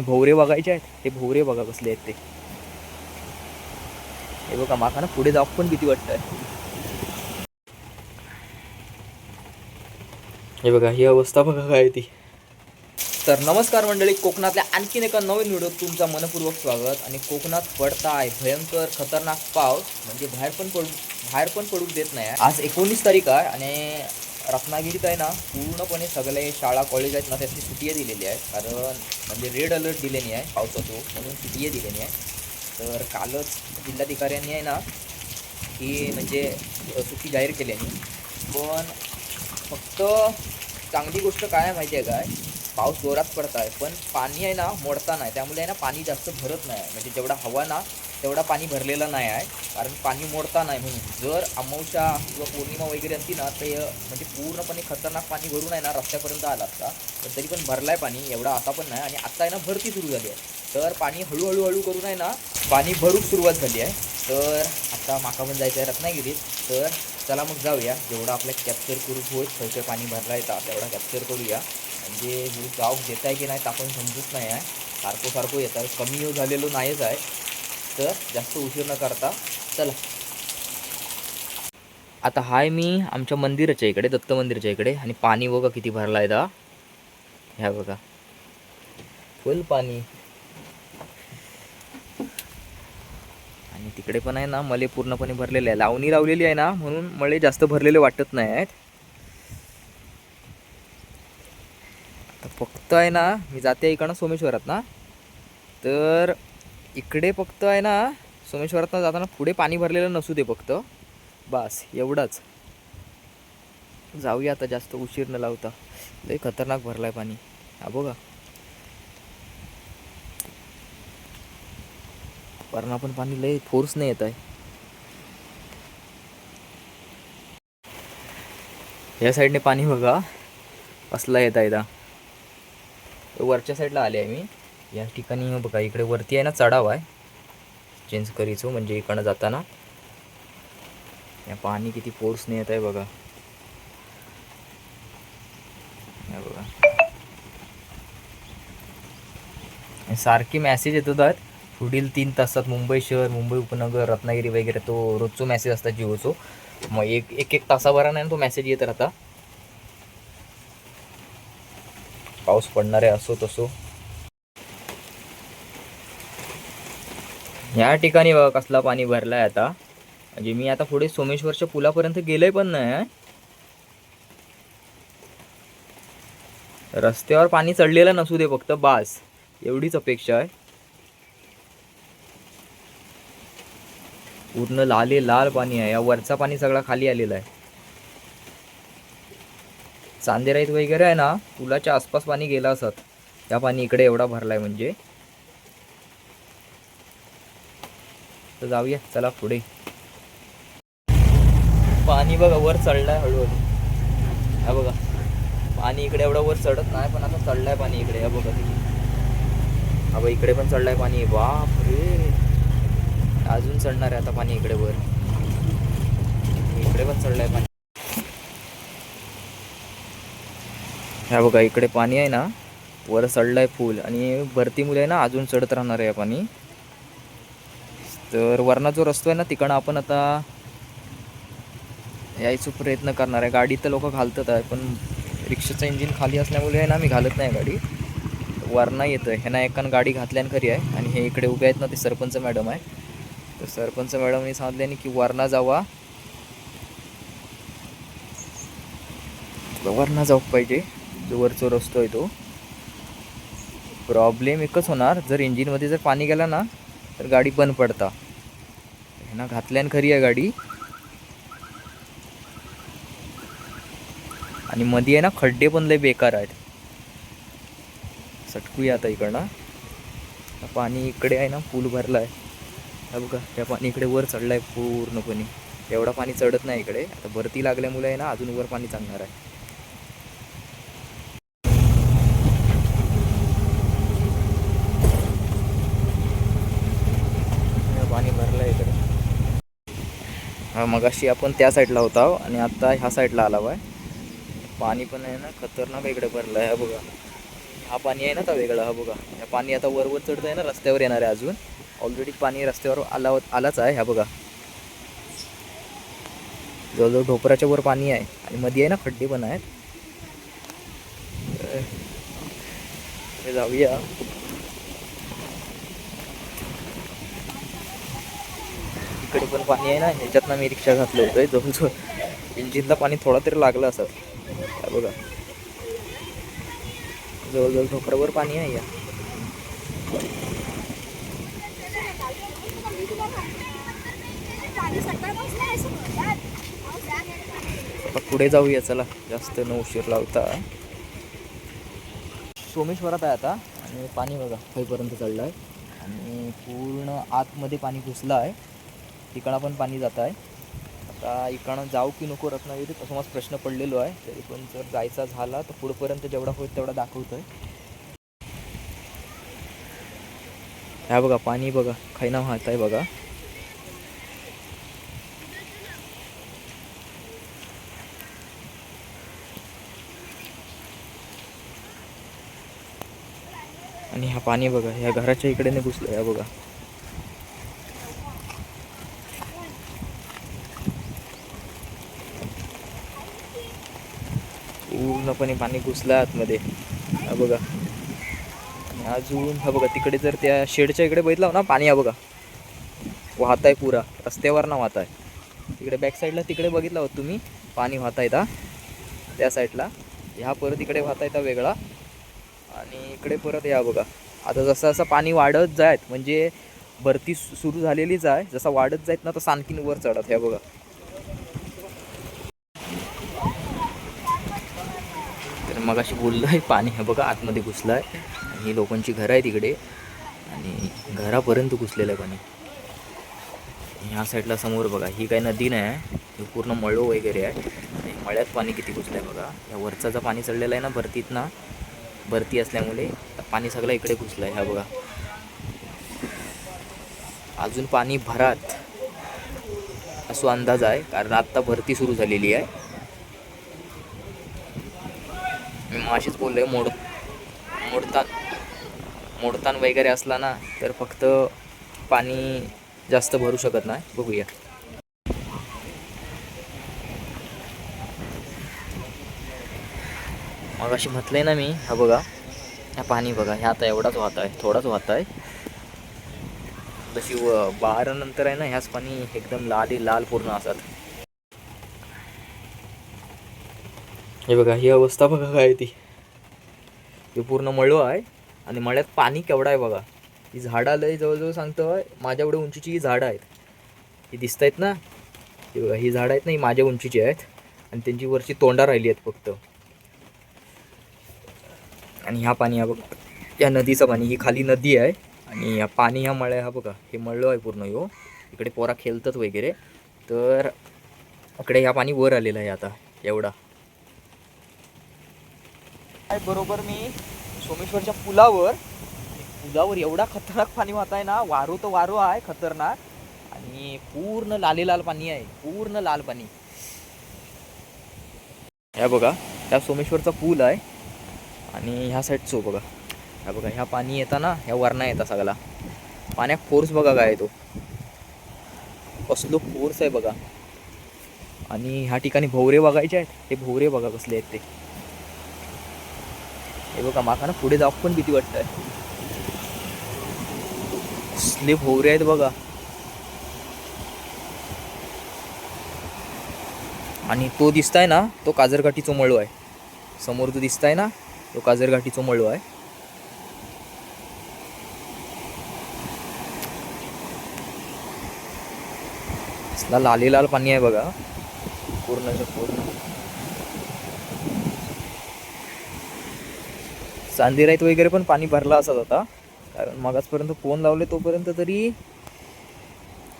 भोवरे बघायचे आहेत. ते भोवरे बघा कसले आहेत ते. हे बघा माका ना पुढे जाऊ पण किती वाटतंय हे बघा ही अवस्था बघा काय ती. तर नमस्कार मंडळी कोकणातल्या आणखीन एका नवीन व्हिडिओत तुमचा मनपूर्वक स्वागत. आणि कोकणात पडता आहे भयंकर खतरनाक पाऊस. म्हणजे बाहेर पण पडू बाहेर पण पडू देत नाही. आज एकोणीस तारीख आहे आणि रत्नागिरीत आहे ना पूर्णपणे सगळे शाळा कॉलेज आहेत ना त्याची सुट्टी दिलेली आहे. कारण म्हणजे रेड अलर्ट दिलेली आहे पावसाचो म्हणून सुट्टी दिलेली आहे. तर कालच जिल्हाधिकाऱ्यांनी आहे ना ही म्हणजे सुट्टी जाहीर केली आहे. पण फक्त चांगली गोष्ट काय आहे माहिती आहे काय? पाऊस जोरात पडत आहे पण पाणी आहे ना मोडता नाही त्यामुळे आहे ना पाणी जास्त भरत नाही म्हणजे जेवढा हवा ना तेवढा पाणी भरलेला नाही आहे कारण पाणी मोडता नाही म्हणून. जर अमावस्या किंवा पौर्णिमा वगैरे असती ना ते म्हणजे पूर्णपणे खतरनाक पाणी भरून आहे ना रस्त्यापर्यंत आला असता. पण तरी पण भरला आहे पाणी एवढा आता पण नाही. आणि आता आहे ना भरती सुरू झाली आहे. तर पाणी हळूहळू हळू करून आहे ना पाणी भरूक सुरुवात झाली आहे. तर आता माका पण जायचं आहे रत्नागिरीत. तर चला मग जाऊया. जेवढा आपल्या कॅप्चर करू होत खर्च पाणी भरला येतात तेवढा कॅप्चर करूया. म्हणजे हे गाव देत आहे की नाही तर आपण समजूच नाही आहे. सारखं सारखं येत कमी हो झालेलो नाहीच आहे. तर जास्त उशीर न करता. चला. आता हाय मी आमच्या मंदिराच्या इकडे दत्त मंदिराच्या इकडे. आणि पाणी बघा किती भरला आहे दा. ह्या बघा. फुल पाणी. आणि तिकडे पण आहे ना मले पूर्णपणे भरलेले आहे. लावणी लावलेली आहे ना म्हणून मळे जास्त भरलेले वाटत नाही आहेत. फक्त आहे ना मी जाते इकडनं सोमेश्वरात ना. तर इकडे फक्त आहे ना सोमेश्वरातनं जाताना पुढे पाणी भरलेलं नसू दे फक्त. बस एवढंच. जाऊया आता जास्त उशीर न लावता. लय खतरनाक भरलाय पाणी. हा बघा. वरना पण पाणी लय फोर्स नाही येत आहे या साईडने पाणी बघा. असला येत आहे वरच्या साईडला आले आहे मी. या ठिकाणी बघा इकडे वरती आहे ना चढाव आहे. चेंज करीचो म्हणजे इकडनं जाताना. या पाणी किती फोर्सने येत आहे बघा. बघा. सारखे सारखी मॅसेज येत होतात. पुढील तीन तासात मुंबई शहर मुंबई उपनगर रत्नागिरी वगैरे तो रोजचो मॅसेज असता जिओचो. मग एक एक एक तासाभराने तो मॅसेज येत राहता. पाऊस पडणार आहे असो तसो. ह्या ठिकाणी बघा कसला पाणी भरला आहे आता. म्हणजे मी आता पुढे सोमेश्वरच्या पुलापर्यंत गेलोय पण नाही आहे. रस्त्यावर पाणी चढलेलं नसू दे फक्त बास. एवढीच अपेक्षा आहे. पूर्ण लाले लाल पाणी आहे. या वरचा पाणी सगळा खाली आलेला आहे. चांदेराईत वगैरे आहे ना पुलाच्या आसपास पाणी गेलं असत. या पाणी इकडे एवढा भरलाय म्हणजे. तर जाऊया चला पुढे. पाणी बघा वर चढलाय हळूहळू. हा बघा. पाणी इकडे एवढं वर चढत नाही पण आता चढलाय पाणी इकडे या बघा. तुम्ही हा बघा इकडे पण चढलाय पाणी. बाप रे अजून चढणार आहे आता पाणी इकडे वर. इकडे पण चढलाय पाणी. ह्या बघा इकडे पाणी आहे ना वर चढलाय फुल. आणि भरतीमुळे आहे ना अजून चढत राहणार आहे पाणी. तर वरना जो रस्तो आहे ना तिकडं आपण आता यायचा प्रयत्न करणार आहे. गाडी तर लोक घालतात आहे पण रिक्षाचं इंजिन खाली असल्यामुळे आहे ना मी घालत नाही गाडी. वरना येतं आहे ह्यांना एकानं गाडी घातल्यान खरी आहे. आणि हे इकडे उभे आहेत ना ते सरपंच मॅडम आहे. तर सरपंच मॅडमने सांगितल्याने की वरना जावा. वरना जाऊ पाहिजे. जो वरचा रस्तो आहे तो. प्रॉब्लेम एकच होणार. जर इंजिनमध्ये जर पाणी गेला ना तर गाडी बंद पडता. ना घातल्यान खरी आहे गाडी. आणि मध्ये आहे ना खड्डे पण लय बेकार आहेत. सटकूया आता इकडनं पाणी इकडे आहे ना पूल भरला आहे हा बघा त्या पाणी इकडे वर चढलं आहे पूर्णपणे. एवढा पाणी चढत नाही इकडे. आता भरती लागल्यामुळे आहे ना अजून वर पाणी चालणार आहे. पाणी भरलं आहे इकडे. हा मगाशी आपण त्या साईडला होता हो, आणि आता ह्या साईडला आला आहे पाणी पण आहे ना खतरनाक इकडे भरलं आहे हा बघा. हा पाणी आहे ना आता वेगळा हा बघा. ह्या पाणी आता वरवर चढतं चढत आहे ना रस्त्यावर येणार आहे अजून. ऑलरेडी पाणी रस्त्यावर आला आलाच आहे ह्या बघा. जवळजवळ ढोपराच्या वर पाणी आहे आणि मध्ये आहे ना खड्डे पण आहेत. जाऊया. इकडे पण पाणी आहे ना ह्याच्यातनं मी रिक्षा घातलं होतं जवळजवळ इंजिनला पाणी थोडा तरी लागलं असं. काय बघा. जवळजवळ ढोकरावर पाणी आहे या. आता पुढे जाऊया चला. जास्त न उशीर लावता. सोमेश्वरात आहे आता आणि पाणी बघा खाईपर्यंत चढलं आहे आणि पूर्ण आतमध्ये पाणी घुसलं आहे. इकडं पण पाणी जात आहे. आता इकडं जाऊ की नको रत्नागिरी तसं माझा प्रश्न पडलेलो आहे. तरी पण जर जायचा झाला तर पुढपर्यंत जेवढा होईल तेवढा दाखवतोय. ह्या बघा पाणी बघा खैना वाहत आहे बघा. आणि हा पाणी बघा ह्या घराच्या इकडे घुसलं ह्या बघा. पूर्णपणे पाणी घुसलं आतमध्ये. हा बघा. अजून हा बघा तिकडे जर त्या शेडच्या इकडे बघितलं ना पाणी हा बघा. वाहत आहे पुरा. रस्त्यावर ना वाहत आहे तिकडे बॅक साईडला तिकडे बघितलं होत तुम्ही. पाणी वाहत आहे त्या साईडला ह्या परत इकडे वाहत आहे वेगळा. आणि इकडे परत या बघा. आता जसं जसं पाणी वाढत जायत म्हणजे भरती सु- सुरू झालेलीच आहे जसं वाढत जायत ना तसं आणखीन वर चढत ह्या बघा. मग अशी बोललं आहे पाणी हे बघा आतमध्ये घुसलं आहे आणि ही लोकांची घरं आहे तिकडे आणि घरापर्यंत घुसलेलं आहे पाणी. ह्या साईडला समोर बघा ही काही नदी नाही आहे. ही पूर्ण मळो वगैरे आहे. आणि मळ्यात पाणी किती घुसलं आहे बघा. या वरचा जर पाणी चढलेलं आहे ना भरतीत ना भरती असल्यामुळे पाणी सगळं इकडे घुसलं आहे ह्या बघा. अजून पाणी भरात. असो अंदाज आहे कारण आत्ता भरती सुरू झालेली आहे. अशीच बोललो आहे मोड मोडतान मोडतान वगैरे असला ना तर फक्त पाणी जास्त भरू शकत नाही. बघूया. मग अशी म्हटलंय ना मी हा बघा ह्या पाणी बघा ह्या आता एवढाच वाहत आहे थोडाच वाहत आहे. तशी व बारा नंतर आहे ना ह्याच पाणी एकदम लाल लाल पूर्ण असतात. हे बघा ही अवस्था बघा काय ती. हे पूर्ण मळं आहे आणि मळ्यात पाणी केवढं आहे बघा. ही झाडं लय जवळजवळ सांगतो माझ्या एवढ्या उंचीची ही झाडं आहेत. ही दिसत आहेत ना? ही बघा ही झाडं आहेत ना ही माझ्या उंचीची आहेत. आणि त्यांची वरची तोंडा राहिली आहेत फक्त. आणि ह्या पाणी हा बघा या नदीचं पाणी ही खाली नदी आहे. आणि ह्या पाणी ह्या मळ्या हा बघा हे मळलं आहे पूर्ण यो. इकडे पोरा खेळतात वगैरे. तर इकडे ह्या पाणी वर आलेलं आहे आता एवढा. बरोबर मी सोमेश्वरच्या पुलावर. पुलावर एवढा खतरनाक पाणी वाहत आहे ना वारू तर वारू आहे खतरनाक. आणि पूर्ण लाले लाल पाणी आहे पूर्ण लाल पाणी. ह्या बघा त्या सोमेश्वरचा पूल आहे. आणि ह्या साईडचो बघा. ह्या बघा ह्या पाणी येता ना ह्या वरणा येता सगळा पाण्यात फोर्स बघा काय आहे तो. कसलो फोर्स आहे बघा. आणि ह्या ठिकाणी भोवरे बघायचे आहेत. ते भोवरे बघा कसले आहेत ते. हे बघा माका ना पुढे जाऊ पण भीती वाटत आहे होऊ रे आहेत बघा. आणि तो दिसताय ना तो काजरकाठीचो मळू आहे. समोर तो दिसताय ना तो काजरघाटीचो मळू आहे. असला लाली लाल पाणी आहे बघा. पूर्णच्या पूर्ण. चांदीराईत वगैरे पण पाणी भरला असत होता. कारण मगाचपर्यंत फोन लावले तोपर्यंत तरी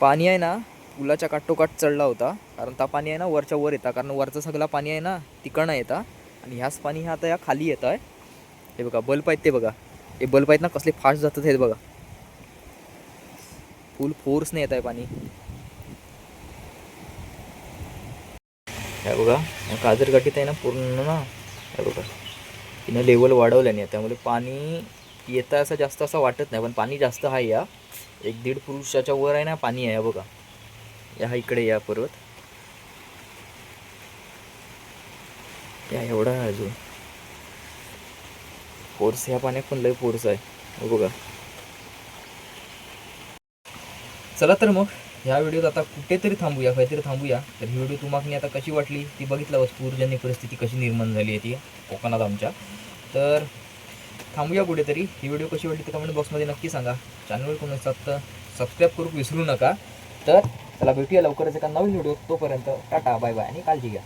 पाणी आहे ना पुलाच्या काठोकाठ चढला होता. कारण ता पाणी आहे ना वरच्या वर येता. कारण वरचं सगळं पाणी आहे ना तिकडनं येता. आणि ह्याच पाणी ह्या आता या खाली येत आहे. हे बघा बल्ब आहेत ते बघा. हे बल्ब आहेत ना कसले फास्ट जातात हे बघा. फुल फोर्सने येत आहे पाणी. हे बघा काजरगाठीत आहे ना पूर्ण ना. हे बघा. तिनं लेवल वाढवल्याने आहे. त्यामुळे पाणी येता असं जास्त असं वाटत नाही पण पाणी जास्त आहे या. एक दीड पुरुषाच्या वर आहे ना पाणी आहे बघा. या हा इकडे या पर्वत या एवढा आहे अजून. फोर्स ह्या पाण्यात पण लय फोर्स आहे. हो बघा. चला तर मग. ह्या व्हिडिओत आता कुठेतरी थांबूया काहीतरी थांबूया. तर ही व्हिडिओ तुम्हाला आता कशी वाटली ती बघितलं बस पूरजन्य परिस्थिती कशी निर्माण झाली आहे ती कोकणात आमच्या. तर थांबूया कुठेतरी. ही व्हिडिओ कशी वाटली ते कमेंट बॉक्समध्ये नक्की सांगा. चॅनलवर कोण असतात सबस्क्राईब करू विसरू नका. तर चला भेटूया लवकरच एका नवीन व्हिडिओ तोपर्यंत टाटा बाय बाय आणि काळजी घ्या.